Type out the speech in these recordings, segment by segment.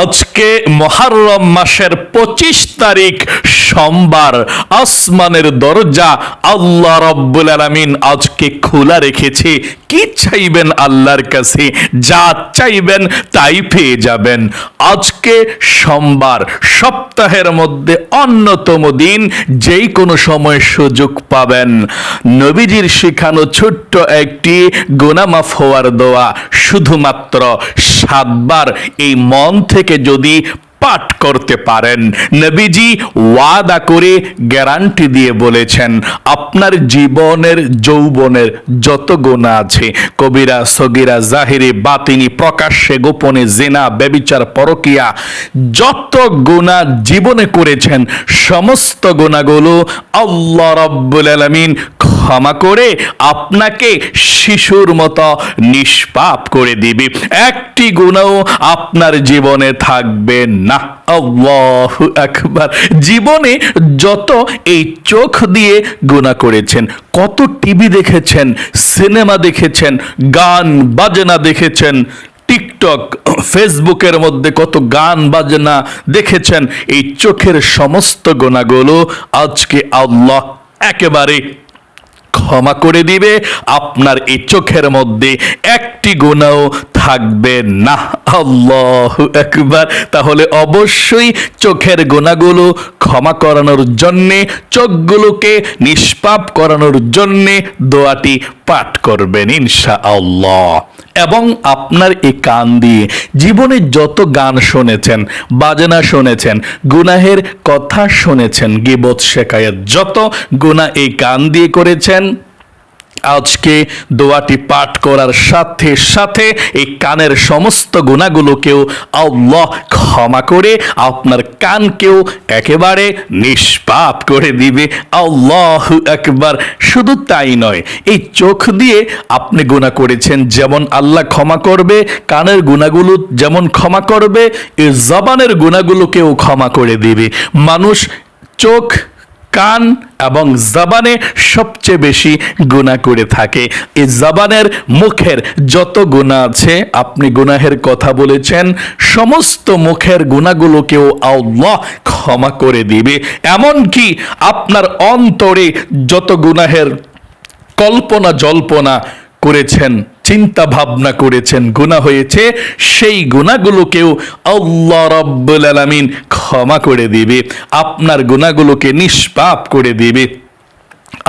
আজকে মহারম মাসের পঁচিশ তারিখ সোমবার। আসমানের দরজা আল্লাহ রব্বুল আলমিন আজকে খোলা রেখেছে। কি চাইবেন আল্লাহর কাছে? যা চাইবেন তাই পেয়ে যাবেন। আজকে সোমবার, সপ্তাহের মধ্যে অন্যতম দিন, যেই কোনো সময় সুযোগ পাবেন। নবীজির শেখানো ছোট্ট একটি গোনামাফ হওয়ার দোয়া, শুধুমাত্র সাতবার। এই মন থেকে যদি পাঠ করতে পারেন। নবীজি ওয়াদা করে গ্যারান্টি দিয়ে বলেছেন, আপনার জীবনের, যৌবনের যত গুণা আছে, কবিরা, সগিরা, জাহিরে, বাতিনি, প্রকাশ্যে, গোপনে, জেনা, ব্যবিচার, পরকিয়া, যত গুণা জীবনে করেছেন, সমস্ত গুণাগুলো আল্লাহ রব্বুল আলমিন ক্ষমা করে আপনাকে শিশুর মতো নিষ্পাপ করে দিবে। একটি গুণাও আপনার জীবনে থাকবে না। আল্লাহ একবার জীবনে যত এই চোখ দিয়ে গুণা করেছেন, কত টিভি দেখেছেন, সিনেমা দেখেছেন, গান, বাজনা দেখেছেন, টিকটক, ফেসবুকের মধ্যে কত গান, বাজনা দেখেছেন, এই চোখের সমস্ত গোনাগুলো আজকে আল্লাহ একেবারে ক্ষমা করে দিবে। আপনার এই চোখের মধ্যে একটি গুণাও থাকবে না। আল্লাহ একবার তাহলে অবশ্যই চোখের গোনাগুলো ক্ষমা করানোর জন্যে, চোখগুলোকে নিষ্পাপ করানোর জন্যে দোয়াটি পাঠ করবেন ইনশা আল্লাহ এবং আপনার এই কান দিয়ে জীবনে যত গান শুনেছেন, বাজনা শুনেছেন, গুনাহের কথা শুনেছেন, গিবত শেখায়ত যত গুনাহ এই কান দিয়ে করেছেন আজকে দোয়াটি পাঠ করার সাথে সাথে এই কানের সমস্ত গুণাগুলোকেও আল্লাহ ক্ষমা করে, আপনার কানকেও একেবারে নিষ্পাপ করে দিবে। আল্লাহ একবার শুধু তাই নয়, এই চোখ দিয়ে আপনি গুণা করেছেন যেমন আল্লাহ ক্ষমা করবে, কানের গুণাগুলো যেমন ক্ষমা করবে, এই জবানের গুণাগুলোকেও ক্ষমা করে দিবে। মানুষ চোখ কান এবং জবানে সবচেয়ে বেশি গুণা করে থাকে। এই জবানের মুখের যত গুণা আছে, আপনি গুনাহের কথা বলেছেন, সমস্ত মুখের গুণাগুলোকেও আল্লাহ ক্ষমা করে দিবে। এমনকি আপনার অন্তরে যত গুনাহের কল্পনা জল্পনা করেছেন চিন্তা ভাবনা করেছেন গুণা হয়েছে, সেই গুণাগুলোকেও আল্লাহ রব্বুল আলমিন ক্ষমা করে দিবে, আপনার গুণাগুলোকে নিষ্পাপ করে দিবে।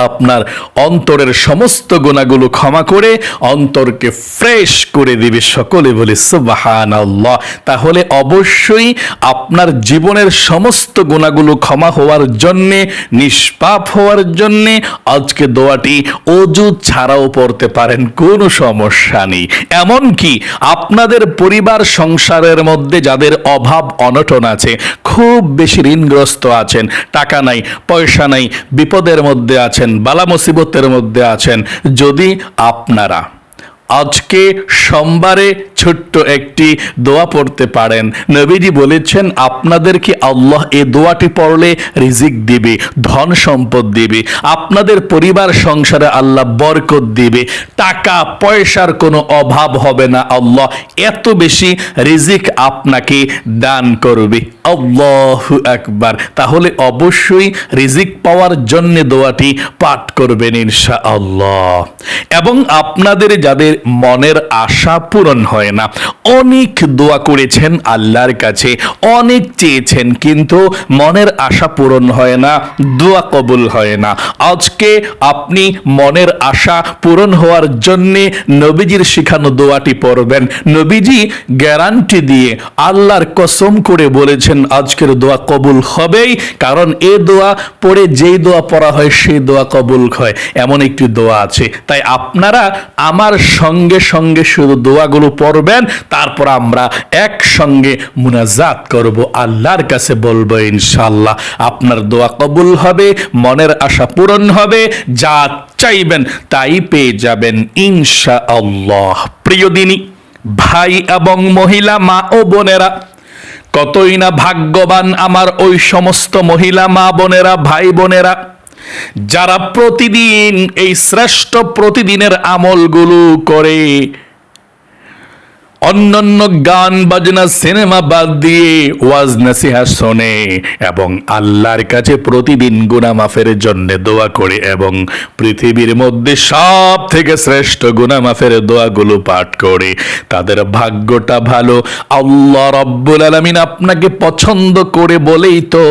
আপনার অন্তরের সমস্ত গুণাগুলো ক্ষমা করে অন্তরকে ফ্রেশ করে দিবে সকলে বলে সুবাহান আল্লাহ তাহলে অবশ্যই আপনার জীবনের সমস্ত গুণাগুলো ক্ষমা হওয়ার জন্যে, নিষ্পাপ হওয়ার জন্যে আজকে দোয়াটি অজু ছাড়াও পড়তে পারেন, কোনো সমস্যা নেই। এমনকি আপনাদের পরিবার সংসারের মধ্যে যাদের অভাব অনটন আছে, খুব বেশি ঋণগ্রস্ত আছেন, টাকা নাই, পয়সা নাই, বিপদের মধ্যে আছেন বালা মুসিবতের মধ্যে আছেন যদি আপনারা আজকে সোমবারে ছোট্ট একটি দোয়া পড়তে পারেন। নবীজি বলেছেন আপনাদেরকে আল্লাহ এ দোয়াটি পড়লে রিজিক দিবে, ধন সম্পদ দিবে, আপনাদের পরিবার সংসারে আল্লাহ বরকত দিবে, টাকা পয়সার কোনো অভাব হবে না, আল্লাহ এত বেশি রিজিক আপনাকে দান করবে। আল্লাহ একবার তাহলে অবশ্যই রিজিক পাওয়ার জন্য দোয়াটি পাঠ করবেন ইনশা আল্লাহ এবং আপনাদের যাদের মনের আশা পূরণ হয় না। অনেক দোয়া করেছেন আল্লাহর কাছে, অনেক চেয়েছেন, কিন্তু মনের আশা পূরণ হয় না, দোয়া কবুল হয় না। আজকে আপনি মনের আশা পূরণ হওয়ার জন্যে নবীজির শিখানো দোয়াটি পড়বেন। নবীজি গ্যারান্টি দিয়ে আল্লাহর কসম করে বলেছেন, আজকের দোয়া কবুল হবেই, কারণ এ দোয়া পড়ে যেই দোয়া পড়া হয়, সেই দোয়া কবুল হয়। এমন একটি দোয়া আছে। তাই আপনারা আমার সঙ্গে সঙ্গে শুধু দোয়াগুলো পড়বেন, তারপর আমরা একসঙ্গে মুনাজাত করব। আল্লাহর কাছে বলব ইনশাল্লাহ আপনার দোয়া কবুল হবে, মনের আশা পূরণ হবে, যা চাইবেন তাই পেয়ে যাবেন ইনশা আল্লাহ প্রিয় দিনী, ভাই এবং মহিলা, মা ও বোনেরা, কতই না ভাগ্যবান আমার ওই সমস্ত মহিলা, মা বোনেরা, ভাই বোনেরা যারা প্রতিদিন এই শ্রেষ্ঠ প্রতিদিনের আমলগুলো করে অন্যান্য গান, বাজনা, সিনেমা বাদ দিয়ে ওয়াজ, নাসিহা শোনে এবং আল্লাহর কাছে প্রতিদিন গুনাহ মাফের জন্য দোয়া করে এবং পৃথিবীর মধ্যে সব থেকে শ্রেষ্ঠ গুনাহ মাফের দোয়াগুলো পাঠ করে। তাদের ভাগ্যটা ভালো। আল্লাহ রব্বুল আলামিন আপনাকে পছন্দ করে বলেই তো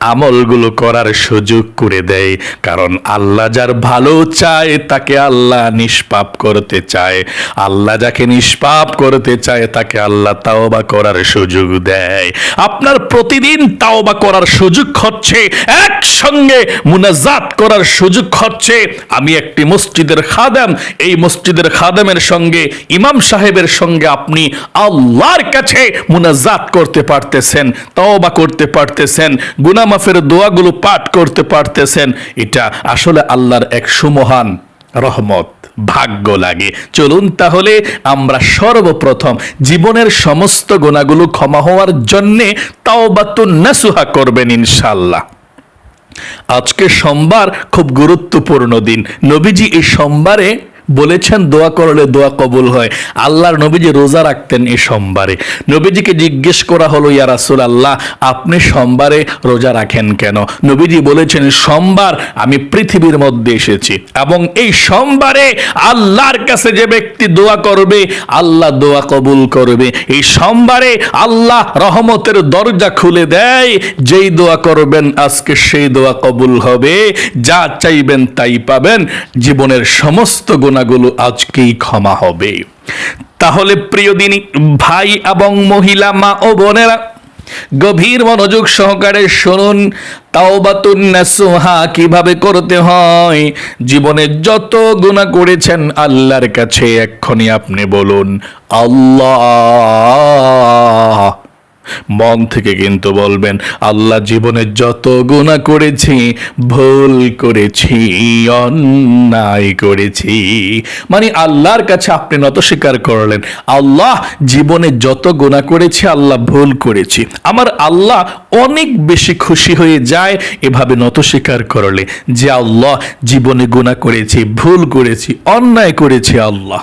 আমলগুলো করার সুযোগ করে দেয়। কারণ আল্লাহ যার ভালো চায়, তাকে আল্লাহ নিষ্পাপ করতে চায়। আল্লাহ যাকে নিষ্পাপ করতে চায় তাকে আল্লাহ তাওবা করার সুযোগ দেয়। আপনার প্রতিদিন তাওবা করার সুযোগ হচ্ছে, একসঙ্গে মুনাজাত করার সুযোগ হচ্ছে। আমি একটি মসজিদের খাদেম, এই মসজিদের খাদেমের সঙ্গে, ইমাম সাহেবের সঙ্গে আপনি আল্লাহর কাছে মুনাজাত করতে পারতেছেন, তওবা করতে পারতেছেন, গুনামাফের দোয়াগুলো পাঠ করতে পারতেছেন। এটা আসলে আল্লাহর এক সুমহান রহমত। ভাগ্য লাগে। চলুন তাহলে আমরা সর্বপ্রথম জীবনের সমস্ত গুণাগুলো ক্ষমা হওয়ার জন্যে তাও নাসুহা করবেন ইনশাল্লাহ আজকে সোমবার খুব গুরুত্বপূর্ণ দিন। নবীজি এই সোমবারে বলেছেন, দোয়া করলে দোয়া কবুল হয়। আল্লাহর নবীজি রোজা রাখতেন এই সোমবারে। নবীজিকে জিজ্ঞেস করা হলো, ইয়া রাসূল আল্লাহ আপনি সোমবারে রোজা রাখেন কেন? নবীজি বলেছেন, সোমবার আমি পৃথিবীর মধ্যে এসেছি এবং এই সোমবারে আল্লাহর কাছে যে ব্যক্তি দোয়া করবে, আল্লাহ দোয়া কবুল করবে। এই সোমবারে আল্লাহ রহমতের দরজা খুলে দেয়, যেই দোয়া করবেন আজকে সেই দোয়া কবুল হবে, যা চাইবেন তাই পাবেন। জীবনের সমস্ত গুণাগুলো আজকেই ক্ষমা হবে। তাহলে প্রিয় দিনী, ভাই এবং মহিলা, মা ও বোনেরা, গভীর মনোযোগ সহকারে শুনুন, তাওবাতুন নাসুহা কীভাবে করতে হয়, জীবনে যত গুনাহ করেছেন আল্লাহর কাছে এক্ষুনি আপনি বলুন, আল্লাহ। মন থেকে কিন্তু বলবেন, আল্লাহ জীবনে যত গুণা করেছি, ভুল করেছি, অন্যায় করেছি। মানে আল্লাহর কাছে আপনি নত স্বীকার করলেন, আল্লাহ জীবনে যত গুণা করেছি, আল্লাহ ভুল করেছি। আমার আল্লাহ অনেক বেশি খুশি হয়ে যায় এভাবে নত স্বীকার করলে, যে আল্লাহ জীবনে গুণা করেছি, ভুল করেছি, অন্যায় করেছি আল্লাহ।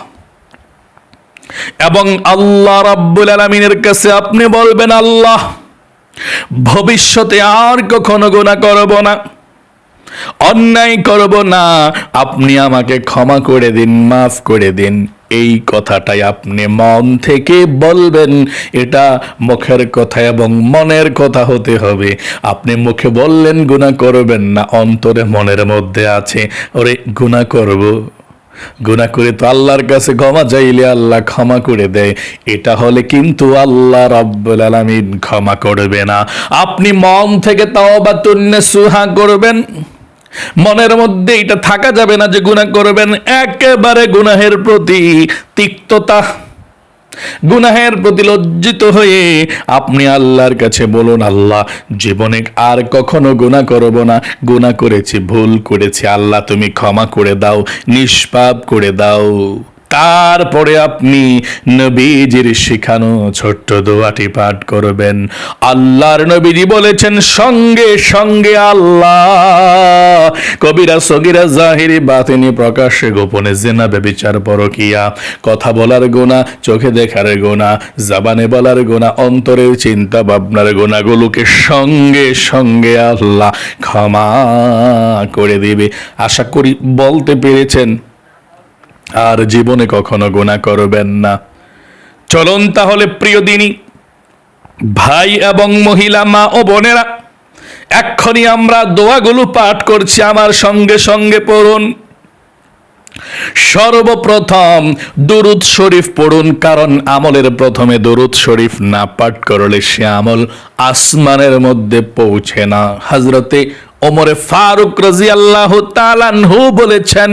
এবং আল্লাহ রাব্বুল আলমিনের কাছে আপনি বলবেন, আল্লাহ, ভবিষ্যতে আর কখনো গোনা করব না, অন্যায় করব না। আপনি আমাকে ক্ষমা করে দিন, মাফ করে দিন। এই কথাটাই আপনি মন থেকে বলবেন। এটা মুখের কথা এবং মনের কথা হতে হবে। আপনি মুখে বললেন গুণা করবেন না। অন্তরে মনের মধ্যে আছে, ওরে গুণা করব। গুনাহ করে তো আল্লাহর কাছে ক্ষমা চাইলে আল্লাহ ক্ষমা করে দেয়। এটা হলে কিন্তু আল্লাহ রাব্বুল আলামিন ক্ষমা করবে না। আপনি মন থেকে তাওবাতুন সুহা করবেন। মনের মধ্যে এটা থাকা যাবে না যে গুনাহ করবেন। একেবারে গুনাহের প্রতি তিক্ততা। গুনাহের প্রতি লজ্জিত হয়ে আপনি আল্লাহর কাছে বলুন, আল্লাহ, জীবনে আর কখনো গুনাহ করব না। গুনা করেছি, ভুল করেছি। আল্লাহ, তুমি ক্ষমা করে দাও, নিষ্পাপ করে দাও। তারপরে আপনি নবীজির শিখানো ছোট্ট দোয়াটি পাঠ করবেন। আল্লাহর নবীজি বলেছেন, সঙ্গে সঙ্গে আল্লাহ। কবিরা সগিরা জাহিরি বাতিনি প্রকাশ্যে গোপনে জেনা বেবিচার পরকিয়া। কথা বলার গোনা চোখে দেখার গোনা জাবানে বলার গোনা অন্তরের চিন্তা ভাবনার গোনাগুলোকে সঙ্গে সঙ্গে আল্লাহ ক্ষমা করে দিবে। আশা করি বলতে পেরেছেন। আর জীবনে কখনো গুণা করবেন না। চলুন তাহলে প্রিয় দিনী, ভাই এবং মহিলা, মা ও বোনেরা, এক্ষুনি আমরা দোয়াগুলো পাঠ করছি আমার সঙ্গে সঙ্গে পড়ুন। সর্বপ্রথম দুরুদ শরীফ পড়ুন, কারণ আমলের প্রথমে দুরুদ শরীফ না পাঠ করলে সে আমল আসমানের মধ্যে পৌঁছে না। হজরতে ওমরে ফারুক রাজি আল্লাহ তালানহু বলেছেন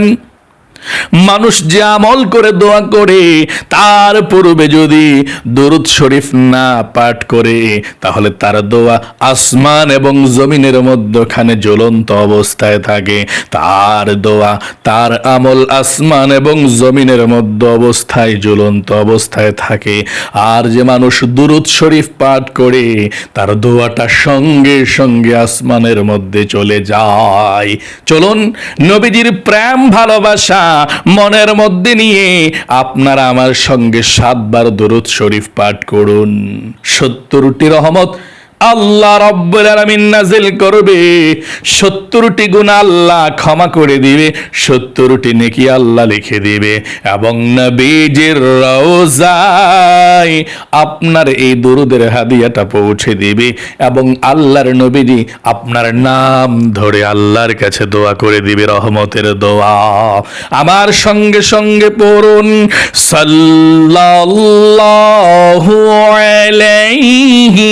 মানুষ যে আমল করে, দোয়া করে, তার পূর্বে যদি দরুদ শরীফ না পাঠ করে, তাহলে তার দোয়া আসমান এবং জমিনের মধ্যখানে জ্বলন্ত অবস্থায় থাকে। তার দোয়া, তার আমল আসমান এবং জমিনের মধ্য অবস্থায় জ্বলন্ত অবস্থায় থাকে। আর যে মানুষ দুরুদ শরীফ পাঠ করে, তার দোয়াটা সঙ্গে সঙ্গে আসমানের মধ্যে চলে যায়। চলুন, নবীজির প্রেম, ভালোবাসা মনের মধ্যে নিয়ে আপনারা আমার সঙ্গে সাতবার দরুদ শরীফ পাঠ করুন। সত্তরটি রহমত আল্লাহ রব্বুল আলামিন নাজিল করবে। সত্তরটি গুণ আল্লাহ ক্ষমা করে দিবে, সত্তরটি নেকি আল্লাহ লিখে দিবে। এবং নবীজির রওজায় আপনার এই দরুদের হাদিয়াটা পৌঁছে দিবে এবং আল্লাহর নবীজি আপনার নাম ধরে আল্লাহর কাছে দোয়া করে দিবে, রহমতের দোয়া। আমার সঙ্গে সঙ্গে পড়ুন, সাল্লাল্লাহু আলাইহি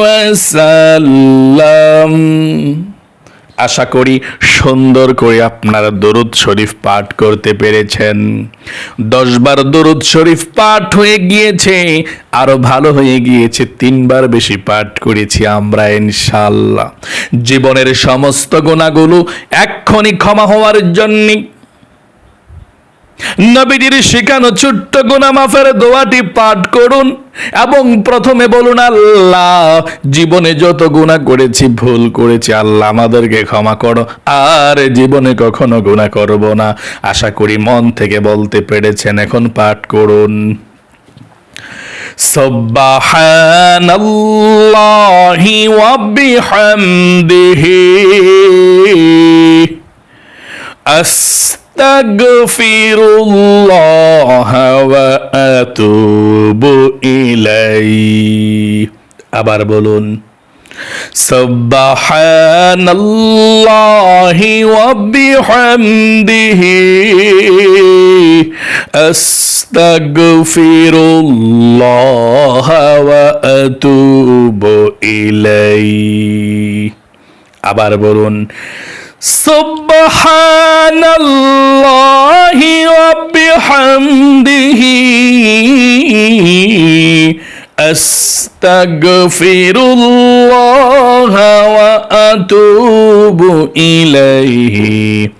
ওয়াসাল্লাম। আশা করি সুন্দর করে আপনারা দরুদ শরীফ পাঠ করতে পেরেছেন। দশবার দরুদ শরীফ পাঠ হয়ে গিয়েছে, আরও ভালো হয়ে গিয়েছে, তিনবার বেশি পাঠ করেছি আমরা ইনশাল্লাহ জীবনের সমস্ত গুণাগুলো এক্ষণি ক্ষমা হওয়ার জন্যে নবীজির শেখানো ছোট্ট গুনা মাফের দোয়াটি পাঠ করুন এবং প্রথমে বলুন, আল্লাহ, জীবনে যত গুণা করেছি, ভুল করেছি, আল্লাহ আমাদেরকে ক্ষমা করো। আর জীবনে কখনো গুণা করব না। আশা করি মন থেকে বলতে পেরেছেন, এখন পাঠ করুন। সুবহানাল্লাহি ওয়া বিহামদিহি। أستغفر الله وأتوب إليه আবার বলুন سبحان الله وبحمده أستغفر الله وأتوب إليه আবার বলুন سبحان الله وبحمده. أستغفر الله وأتوب إليه.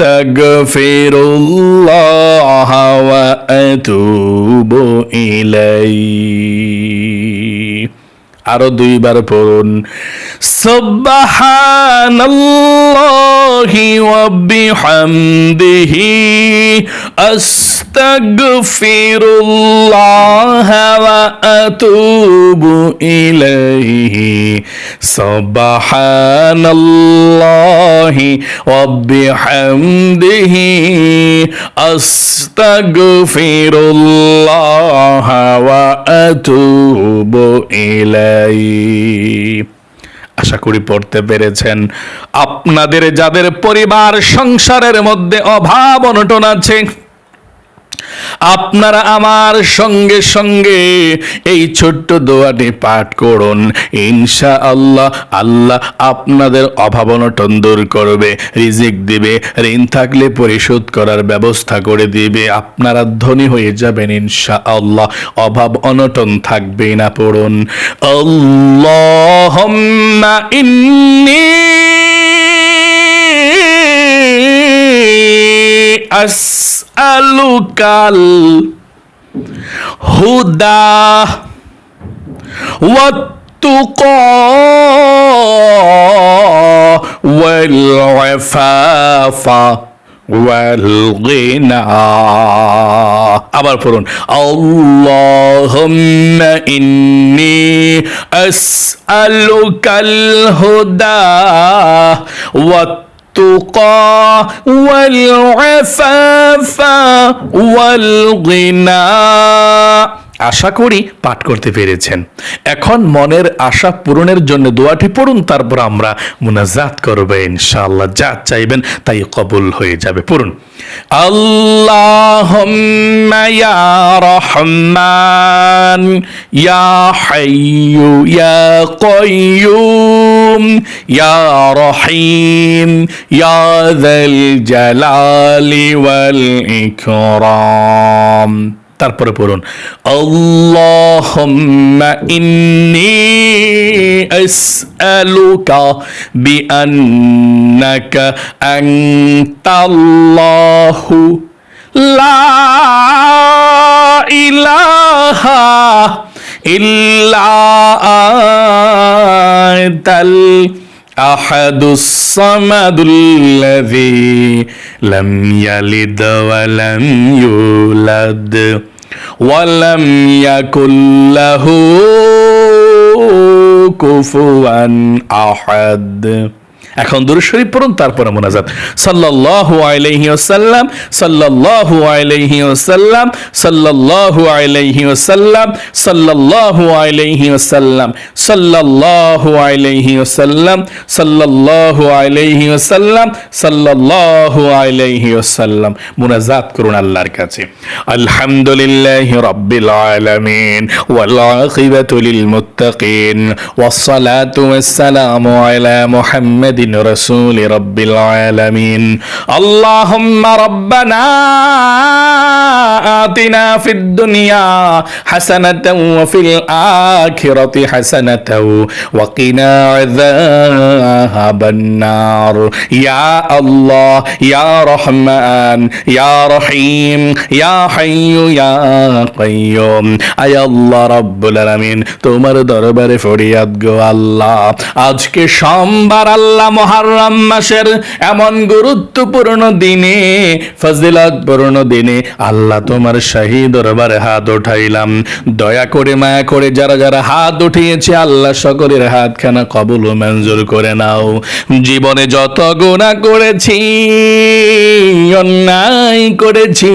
أستغفر الله وأتوب إليه. আরও দুইবার পড়ুন। সুবহানাল্লাহি ওয়া বিহামদিহি। আস أستغفر الله وأتوب إليه سبحان الله وبحمده أستغفر الله وأتوب إليه আশা করি পড়তে পেরেছেন আপনাদের যাদের পরিবার সংসারের মধ্যে অভাব অনটন আছে আপনারা আমার সঙ্গে সঙ্গে এই ছোট্ট দোয়াটি পাঠ করুন। ইনশা আল্লাহ আল্লাহ আপনাদের অভাব অনটন দূর করবে, রিজিক দিবে, ঋণ থাকলে পরিশোধ করার ব্যবস্থা করে দিবে। আপনারা ধনী হয়ে যাবেন ইনশা আল্লাহ অভাব অনটন থাকবে না পড়ুন। আল্লাহুম্মা ইন্নী আসআলুকাল হুদা والتقى والعفاف والغنى আবার পড়ুন আল্লাহুম্মা ইন্নী আসআলুকাল হুদা والتقى والعفاف والغنى. আশা করি পাঠ করতে পেরেছেন। এখন মনের আশা পূরণের জন্য দোয়াটি পড়ুন, তারপর আমরা মুনাজাত করব ইনশাআল্লাহ। যা চাইবেন তাই কবুল হয়ে যাবে। পড়ুন, আল্লাহুম্মা ইয়া ইয়া ইয়া ইয়া জালালি ওয়াল ইকরাম। তারপরে পড়ুন আল্লাহুম্মা ইন্নী আসআলুকা বিআন্নাকা আনতাল্লাহু লা ইলাহা ইল্লা আনতাল أحد الصمد الذي لم يلد ولم يولد ولم يكن له كفوا أحد এখন দুরূদ শরীফ পড়ুন, তারপরে মোনাজাত। সাল্লাল্লাহু আলাইহি ওয়াসাল্লাম, সাল্লাল্লাহু আলাইহি ওয়াসাল্লাম, সাল্লাল্লাহু আলাইহি ওয়াসাল্লাম, সাল্লাল্লাহু আলাইহি ওয়াসাল্লাম, সাল্লাল্লাহু আলাইহি ওয়াসাল্লাম, সাল্লাল্লাহু আলাইহি ওয়াসাল্লাম, সাল্লাল্লাহু আলাইহি ওয়াসাল্লাম। মোনাজাত করুন আল্লাহর কাছে। আলহামদুলিল্লাহি রাব্বিল আলামিন, ওয়াল আখিবাতু লিল মুত্তাকিন, ওয়াস সালাতু ওয়াস সালামু আলা মুহাম্মাদিন رسول رب العالمين اللهم ربنا آتنا في الدنيا حسنة وفي الآخرة حسنة وقنا عذاب النار يا الله يا رحمن يا رحيم يا حي يا قيوم আয় আল্লাহ রব্বুল আলামিন তোমার দরবারে ফরিয়াদ গো আল্লাহ আজকে সোমবার আল্লাহ মহারম মাসের এমন গুরুত্বপূর্ণ দিনে ফজিলতপূর্ণ দিনে আল্লাহ তোমার শাহী দরবারে হাত উঠাইলাম। দয়া করে, মায়া করে যারা যারা হাত উঠিয়েছে, আল্লাহ সকলের হাতখানা কবুল ও মঞ্জুর করে নাও। জীবনে যত গুণা করেছি, অন্যায় করেছি,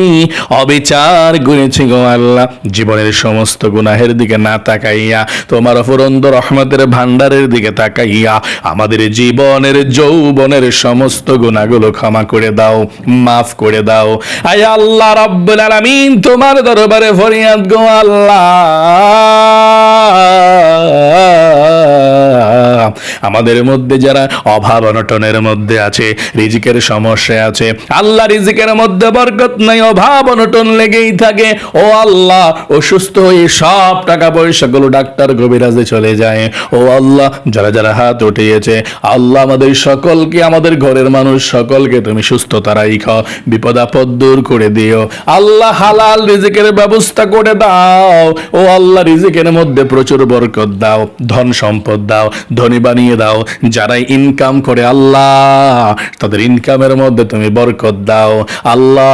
অবিচার করেছি গো আল্লাহ, জীবনের সমস্ত গুনাহের দিকে না তাকাইয়া, তোমার অফরন্দ রহমতের ভান্ডারের দিকে তাকাইয়া, আমাদের জীবনের যৌবনের সমস্ত গুণাগুলো ক্ষমা করে দাও, মাফ করে দাও। আয় আল্লাহ রাব্বুল আলামিন, তোমার দরবারে ফরিয়াদ গো আল্লাহ। আমাদের মধ্যে যারা অভাব অনটনের মধ্যে আছে, রিজিকের সমস্যা আছে, আল্লাহ রিজিকের মধ্যে বরকত নাই, অভাব অনটন লেগেই থাকে। ও আল্লাহ, অসুস্থ হয়ে সব টাকা পয়সাগুলো ডাক্তার গভীরাজে চলে যায়। ও আল্লাহ, যারা যারা হাত উঠিয়েছে, আল্লাহ আমাদের সকলকে, আমাদের ঘরের মানুষ সকলকে তুমি সুস্থতা রাইখ বিপদ আপদ দূর করে দিও। আল্লাহ হালাল রিজিকের ব্যবস্থা করে দাও। ও আল্লাহ রিজিকের মধ্যে প্রচুর বরকত দাও, ধন সম্পদ দাও, ধনী বানিয়ে দাও। যারা ইনকাম করে আল্লাহ, তাদের ইনকামের মধ্যে তুমি বরকত দাও। আল্লাহ,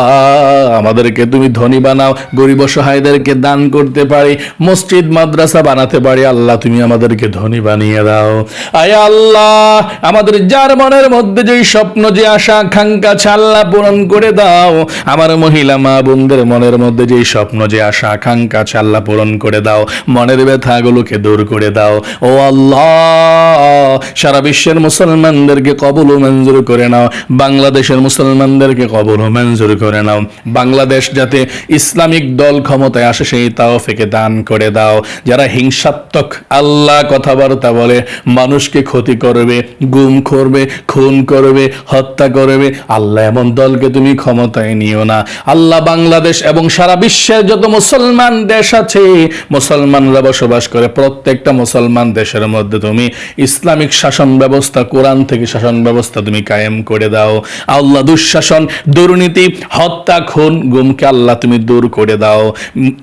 আমাদেরকে তুমি ধনী বানাও, গরিব অসহায়দেরকে দান করতে পারি, মসজিদ, মাদ্রাসা বানাতে পারি। আল্লাহ, তুমি আমাদেরকে ধনী বানিয়ে দাও। আয় আল্লাহ, আমাদের যার মনের মধ্যে যে স্বপ্ন, যে আশা, আকাঙ্ক্ষা আছে আল্লাহ পূরণ করে দাও, আমার মহিলা মা বোনদের মনের মধ্যে যেই স্বপ্ন, যে আশা, আকাঙ্ক্ষা আছে আল্লাহ পূরণ করে দাও, মনের ব্যথাগুলোকে দূর করে দাও। ও আল্লাহ, সারা বিশ্বের মুসলমানদেরকে কবল ও মঞ্জুর করে নাও, বাংলাদেশের মুসলমানদেরকে কবল ও মঞ্জুর করে নাও। বাংলাদেশ যাতে ইসলামিক দল ক্ষমতায় আসে, সেই তাও ফেকে দান করে দাও। যারা হিংসাত্মক আল্লাহ কথাবার্তা বলে, মানুষকে ক্ষতি করবে, গুম করবে, খুন করবে, হত্যা করবে। আল্লাহ এমন দলকে তুমি ক্ষমতায় নিও না। আল্লাহ বাংলাদেশ এবং সারা বিশ্বের যত মুসলমান দেশ আছে, মুসলমানরা বসবাস করে, প্রত্যেকটা মুসলমান দেশের মধ্যে তুমি ইসলামিক শাসন ব্যবস্থা, কোরআন থেকে শাসন ব্যবস্থা তুমি কায়েম করে দাও। আল্লাহ দুঃশাসন, দুর্নীতি, হত্যা, খুন, গুমকে আল্লাহ তুমি দূর করে দাও।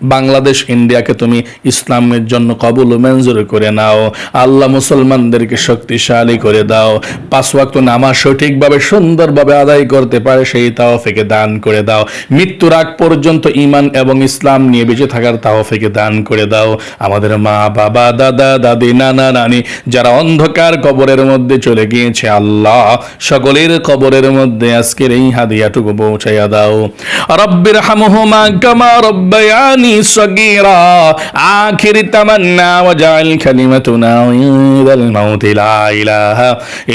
বাংলাদেশ, ইন্ডিয়াকে তুমি ইসলামের জন্য কবুল ও মঞ্জুর করে নাও। আল্লাহ মুসলমানদেরকে শক্তিশালী করে দাও। পাঁচ ওয়াক্ত নামাজ সঠিকভাবে, সুন্দরভাবে আদায় করতে পারে, সেই তাওফিকে দান করে দাও। মৃত্যুর আগ পর্যন্ত ইমান এবং ইসলাম নিয়ে বেঁচে থাকার তাওফিকে দান করে দাও। আমাদের মা, বাবা, দাদা, দাদি, নানা, নানি, যারা অন্ধকার কবরের মধ্যে চলে গিয়েছে, আল্লাহ সকলের কবরের মধ্যে আজকের এই হাদিয়াটুকু পৌঁছাইয়া দাও। রব্বির হামহুমা কামা রব্বায়ানি সগীরা, আখির তামান্না ওয়াজআল কালিমাতুনা ইনদাল মাউতি লা ইলাহা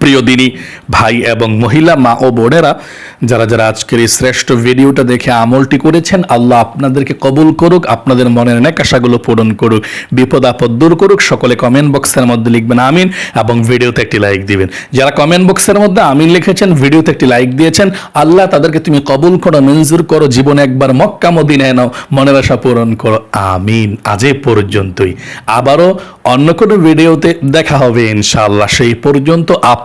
প্রিয় দিনী ভাই এবং মহিলা, মা ও বোনেরা, যারা যারা আজকের এই শ্রেষ্ঠ ভিডিওটা দেখে আমলটি করেছেন, আল্লাহ আপনাদেরকে কবুল করুক, আপনাদের মনের নেকাশাগুলো পূরণ করুক, বিপদ আপদ দূর করুক, সকলে কমেন্ট বক্সের মধ্যে লিখবেন আমিন এবং ভিডিওতে একটি লাইক দিবেন। যারা কমেন্ট বক্সের মধ্যে আমিন লিখেছেন, ভিডিওতে একটি লাইক দিয়েছেন, আল্লাহ তাদেরকে তুমি কবুল করো, মঞ্জুর করো, জীবনে একবার মক্কা মদিনায় নাও, মনের আশা পূরণ করো, আমিন। আজ পর্যন্তই। আবারও অন্য কোনো ভিডিওতে দেখা হবে, ইনশাআল্লাহ। সেই পর্যন্ত